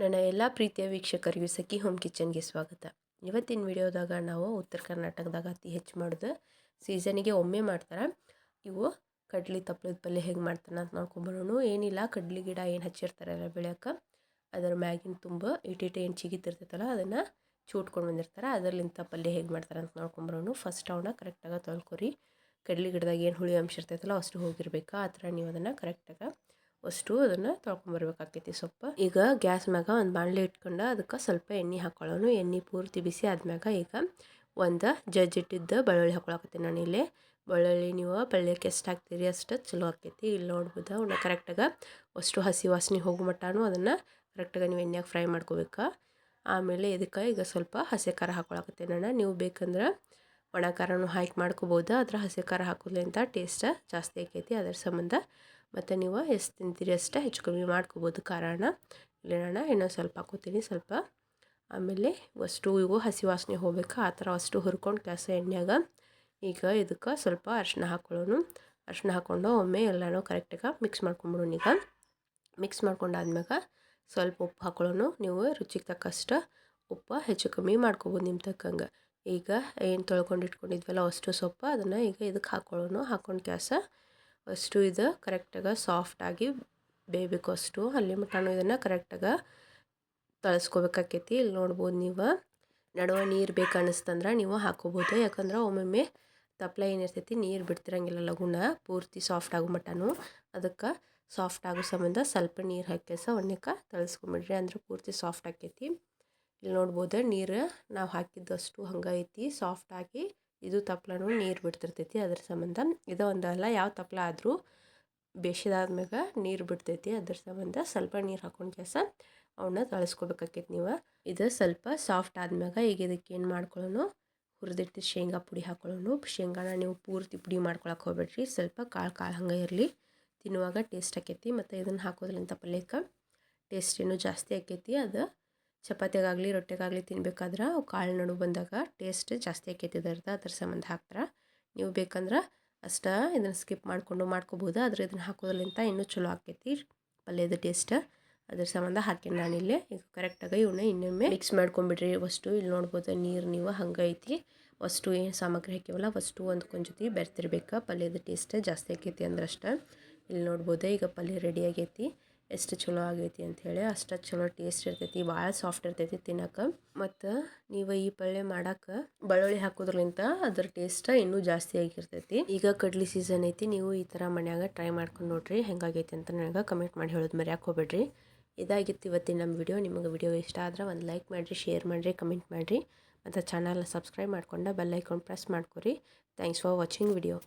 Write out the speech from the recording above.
ನನ್ನ ಎಲ್ಲ ಪ್ರೀತಿಯ ವೀಕ್ಷಕರಿಗೂ ಸಖಿ ಹೋಮ್ ಕಿಚನ್ಗೆ ಸ್ವಾಗತ. ಇವತ್ತಿನ ವಿಡಿಯೋದಾಗ ನಾವು ಉತ್ತರ ಕರ್ನಾಟಕದಾಗ ಅತಿ ಹೆಚ್ಚು ಮಾಡೋದು ಸೀಸನಿಗೆ ಒಮ್ಮೆ ಮಾಡ್ತಾರೆ. ಇವು ಕಡ್ಲಿ ತಪ್ಪಲದ ಪಲ್ಯ ಹೆಂಗೆ ಮಾಡ್ತಾರೆ ಅಂತ ನೋಡ್ಕೊಂಬರೋಣ. ಏನಿಲ್ಲ, ಕಡ್ಲಿ ಗಿಡ ಏನು ಹಚ್ಚಿರ್ತಾರಲ್ಲ ಬೆಳೆಯೋಕೆ. ಅದರ ಮ್ಯಾಗಿನ ತುಂಬ ಇಟಿಟ ಏನು ಚಿಗಿತಿರ್ತೈತಲ್ಲ ಅದನ್ನು ಚೂಟ್ಕೊಂಡು ಬಂದಿರ್ತಾರೆ. ಅದರಲ್ಲಿಂತ ಪಲ್ಯ ಹೇಗೆ ಮಾಡ್ತಾರೆ ಅಂತ ನೋಡ್ಕೊಂಬರೋಣ. ಫಸ್ಟ್ ಅವನ್ನ ಕರೆಕ್ಟಾಗಿ ತೊಳ್ಕೊರಿ. ಕಡ್ಲಿ ಗಿಡದಾಗ ಏನು ಹುಳಿ ಅಂಶ ಇರ್ತೈತಲ್ಲ ಅಷ್ಟು ಹೋಗಿರ್ಬೇಕು? ಆ ಥರ ನೀವು ಅದನ್ನು ಕರೆಕ್ಟಾಗಿ ಅಷ್ಟು ಅದನ್ನು ತೊಳ್ಕೊಂಬರ್ಬೇಕಾಕೈತಿ ಸೊಪ್ಪು. ಈಗ ಗ್ಯಾಸ್ ಮ್ಯಾಗ ಒಂದು ಬಾಣಲೆ ಇಟ್ಕೊಂಡು ಅದಕ್ಕೆ ಸ್ವಲ್ಪ ಎಣ್ಣೆ ಹಾಕೊಳ್ಳೋನು. ಎಣ್ಣೆ ಪೂರ್ತಿ ಬಿಸಿ ಆದ್ಮ್ಯಾಗ ಈಗ ಒಂದು ಜಜ್ಜಿಟ್ಟಿದ್ದ ಬೆಳ್ಳುಳ್ಳಿ ಹಾಕೊಳಕತ್ತೀನಿ ನಾನು ಇಲ್ಲಿ. ಬೆಳ್ಳುಳ್ಳಿ ನೀವು ಪಲ್ಯಕ್ಕೆ ಎಷ್ಟು ಹಾಕ್ತೀರಿ ಅಷ್ಟು ಚಲೋ ಆಕೈತಿ ಇಲ್ಲಿ ನೋಡ್ಬೋದು ಅವನ್ನ ಕರೆಕ್ಟಾಗಿ ಅಷ್ಟು ಹಸಿ ವಾಸನೆ ಹೋಗೋ ಮಟ್ಟನೂ ಅದನ್ನು ಕರೆಕ್ಟಾಗಿ ನೀವು ಎಣ್ಣೆಗೆ ಫ್ರೈ ಮಾಡ್ಕೋಬೇಕು. ಆಮೇಲೆ ಇದಕ್ಕೆ ಈಗ ಸ್ವಲ್ಪ ಹಸಿ ಖಾರ ಹಾಕೊಳಕತ್ತೀನಿ ನಾನು ನೀವು ಬೇಕಂದ್ರೆ ಒಣ ಖಾರನೂ ಹಾಕಿ ಮಾಡ್ಕೋಬೋದು. ಅದರ ಹಸಿ ಖಾರ ಹಾಕೋದ್ಲಿಂತ ಟೇಸ್ಟ್ ಜಾಸ್ತಿ ಆಕೈತಿ ಅದರ ಸಂಬಂಧ ಮತ್ತು ನೀವು ಎಷ್ಟು ತಿಂತೀರಿ ಅಷ್ಟೇ, ಹೆಚ್ಚು ಕಮ್ಮಿ ಮಾಡ್ಕೋಬೋದು. ಕಾರಣ, ಇಲ್ಲಿ ನಾನು ಇನ್ನೊಂದು ಸ್ವಲ್ಪ ಹಾಕೋತೀನಿ, ಸ್ವಲ್ಪ. ಆಮೇಲೆ ಅಷ್ಟು ಇವು ಹಸಿ ವಾಸನೆ ಹೋಗ್ಬೇಕು, ಆ ಥರ ಅಷ್ಟು ಹುರ್ಕೊಂಡು ಕೆಲಸ ಎಣ್ಣೆಯಾಗ. ಈಗ ಇದಕ್ಕೆ ಸ್ವಲ್ಪ ಅರಿಶಿನ ಹಾಕೊಳ್ಳೋನು. ಅರಿಶಿನ ಹಾಕ್ಕೊಂಡು ಒಮ್ಮೆ ಎಲ್ಲನೂ ಕರೆಕ್ಟಾಗಿ ಮಿಕ್ಸ್ ಮಾಡ್ಕೊಂಬಿಡೋಣ ಈಗ. ಮಿಕ್ಸ್ ಮಾಡ್ಕೊಂಡಾದ್ಮ್ಯಾಗ ಸ್ವಲ್ಪ ಉಪ್ಪು ಹಾಕೊಳ್ಳೋನು. ನೀವು ರುಚಿಗೆ ತಕ್ಕಷ್ಟು ಉಪ್ಪು ಹೆಚ್ಚು ಕಮ್ಮಿ ಮಾಡ್ಕೊಬೋದು ನಿಮ್ಮ ತಕ್ಕಂಗೆ. ಈಗ ಏನು ತೊಳ್ಕೊಂಡು ಇಟ್ಕೊಂಡಿದ್ವಲ್ಲ ಅಷ್ಟು ಸೊಪ್ಪು, ಅದನ್ನು ಈಗ ಇದಕ್ಕೆ ಹಾಕ್ಕೊಳ್ಳೋನು ಹಾಕೊಂಡು ಕೆಲಸ ಅಷ್ಟು ಇದು ಕರೆಕ್ಟಾಗಿ ಸಾಫ್ಟಾಗಿ ಬೇಯಬೇಕು ಅಷ್ಟು ಅಲ್ಲಿ ಮಟನು ಇದನ್ನು ಕರೆಕ್ಟಾಗಿ ತಳಿಸ್ಕೋಬೇಕಾಕೈತಿ. ಇಲ್ಲಿ ನೋಡ್ಬೋದು ನೀವು ನಡುವೆ ನೀರು ಬೇಕು ಅನ್ನಿಸ್ತಂದ್ರೆ ನೀವು ಹಾಕೋಬೋದು ಯಾಕಂದ್ರೆ ಒಮ್ಮೊಮ್ಮೆ ತಪ್ಪಲ ಏನಿರ್ತೈತಿ ನೀರು ಬಿಡ್ತಿರಂಗಿಲ್ಲ ಲಗುನ ಪೂರ್ತಿ ಸಾಫ್ಟ್ ಆಗೋ ಮಟನು ಅದಕ್ಕೆ ಸಾಫ್ಟ್ ಆಗೋ ಸಂಬಂಧ ಸ್ವಲ್ಪ ನೀರು ಹಾಕಿ ಸಹ ತಳಿಸ್ಕೊಂಬಿಡ್ರಿ ಅಂದ್ರೆ ಪೂರ್ತಿ ಸಾಫ್ಟ್ ಆಕೈತಿ. ಇಲ್ಲಿ ನೋಡ್ಬೋದು ನೀರು ನಾವು ಹಾಕಿದ್ದಷ್ಟು ಹಂಗೆ ಐತಿ ಸಾಫ್ಟಾಗಿ ಇದು ತಪ್ಲನೂ ನೀರು ಬಿಡ್ತಿರ್ತೈತಿ, ಅದ್ರ ಸಂಬಂಧ. ಇದು ಒಂದಲ್ಲ ಯಾವ ತಪ್ಲ ಆದರೂ ಬೇಸಿದಾದ್ಮ್ಯಾಗ ನೀರು ಬಿಡ್ತೈತಿ, ಅದ್ರ ಸಂಬಂಧ ಸ್ವಲ್ಪ ನೀರು ಹಾಕೊಂಡು ಕೆಲಸ ಅವನ್ನ ತಳಸ್ಕೊಬೇಕಾಕೈತಿ ನೀವು. ಇದು ಸ್ವಲ್ಪ ಸಾಫ್ಟ್ ಆದ್ಮ್ಯಾಗ ಈಗ ಇದಕ್ಕೆ ಏನು ಮಾಡ್ಕೊಳ್ಳೋನು ಹುರಿದಿಟ್ಟು ಶೇಂಗಾ ಪುಡಿ ಹಾಕೊಳ್ಳೋನು ಶೇಂಗಾನ ನೀವು ಪೂರ್ತಿ ಪುಡಿ ಮಾಡ್ಕೊಳಕ್ಕೆ ಹೋಗ್ಬೇಡ್ರಿ, ಸ್ವಲ್ಪ ಕಾಳು ಕಾಳು ಹಂಗೆ ಇರಲಿ. ತಿನ್ನುವಾಗ ಟೇಸ್ಟ್ ಆಕೈತಿ, ಮತ್ತು ಇದನ್ನು ಹಾಕೋದ್ರಿಂದ ಪಲ್ಯಕ್ಕೆ ಟೇಸ್ಟ್ ಏನೂ ಜಾಸ್ತಿ ಆಕೈತಿ, ಅದು ಚಪಾತಿಗಾಗಲಿ, ರೊಟ್ಟಿಗಾಗಲಿ ತಿನ್ಬೇಕಾದ್ರೆ ಅವು ಕಾಳು ನಡು ಬಂದಾಗ ಟೇಸ್ಟ್ ಜಾಸ್ತಿ ಆಕೈತಿ ಅದರ್ದ ಅದ್ರ ಸಂಬಂಧ ಹಾಕ್ತಾರೆ. ನೀವು ಬೇಕಂದ್ರೆ ಅಷ್ಟ ಇದನ್ನು ಸ್ಕಿಪ್ ಮಾಡಿಕೊಂಡು ಮಾಡ್ಕೋಬೋದು. ಆದರೆ ಇದನ್ನು ಹಾಕೋದ್ರಿಂದ ಇನ್ನೂ ಚಲೋ ಆಕೈತಿ ಪಲ್ಯದ ಟೇಸ್ಟ್ ಅದ್ರ ಸಂಬಂಧ ಹಾಕಿ ನಾನಿಲ್ಲಿ. ಈಗ ಕರೆಕ್ಟಾಗಿ ಇವನ್ನ ಇನ್ನೊಮ್ಮೆ ಮಿಕ್ಸ್ ಮಾಡ್ಕೊಂಬಿಡ್ರಿ. ಅಷ್ಟು ಇಲ್ಲಿ ನೋಡ್ಬೋದು ನೀರು ನೀವು ಹಂಗೆ ಐತಿ. ಅಷ್ಟು ಏನು ಸಾಮಗ್ರಿ ಹಾಕಿವಲ್ಲ ಅಷ್ಟು ಒಂದು ಜೊತೆ ಬೆರ್ತಿರ್ಬೇಕು. ಪಲ್ಯದ ಟೇಸ್ಟ್ ಜಾಸ್ತಿ ಆಕೈತಿ ಅಂದ್ರಷ್ಟ ಇಲ್ಲಿ ನೋಡ್ಬೋದು. ಈಗ ಪಲ್ಯ ರೆಡಿ ಆಗೈತಿ. ಎಷ್ಟು ಚಲೋ ಆಗೈತಿ ಅಂಥೇಳಿ ಅಷ್ಟು ಚಲೋ ಟೇಸ್ಟ್ ಇರ್ತೈತಿ ಭಾಳ ಸಾಫ್ಟ್ ಇರ್ತೈತಿ ತಿನ್ನೋಕೆ. ಮತ್ತು ನೀವು ಈ ಪಲ್ಯ ಮಾಡಕ್ಕೆ ಬೆಳ್ಳುಳ್ಳಿ ಹಾಕೋದ್ರಿಂದ ಅದ್ರ ಟೇಸ್ಟ್ ಇನ್ನೂ ಜಾಸ್ತಿ ಆಗಿರ್ತೈತಿ. ಈಗ ಕಡ್ಲಿ ಸೀಸನ್ ಐತಿ, ನೀವು ಈ ಥರ ಮನ್ಯಾಗ ಟ್ರೈ ಮಾಡ್ಕೊಂಡು ನೋಡ್ರಿ ಹೆಂಗಾಗೈತಿ ಅಂತ ನನಗೆ ಕಮೆಂಟ್ ಮಾಡಿ ಹೇಳೋದು ಮರ್ಯಾಕೆ ಹೋಗ್ಬೇಡ್ರಿ. ಇದಾಗಿತ್ತು ಇವತ್ತಿನ ನಮ್ಮ ವಿಡಿಯೋ ನಿಮಗೆ ವಿಡಿಯೋ ಇಷ್ಟ ಆದ್ರೆ ಒಂದು ಲೈಕ್ ಮಾಡಿರಿ ಶೇರ್ ಮಾಡಿರಿ ಕಮೆಂಟ್ ಮಾಡಿರಿ. ಮತ್ತು ಚಾನಲ್ನ ಸಬ್ಸ್ಕ್ರೈಬ್ ಮಾಡ್ಕೊಂಡು ಬೆಲ್ ಐಕಾನ್ ಪ್ರೆಸ್ ಮಾಡ್ಕೊರಿ. Thanks for watching video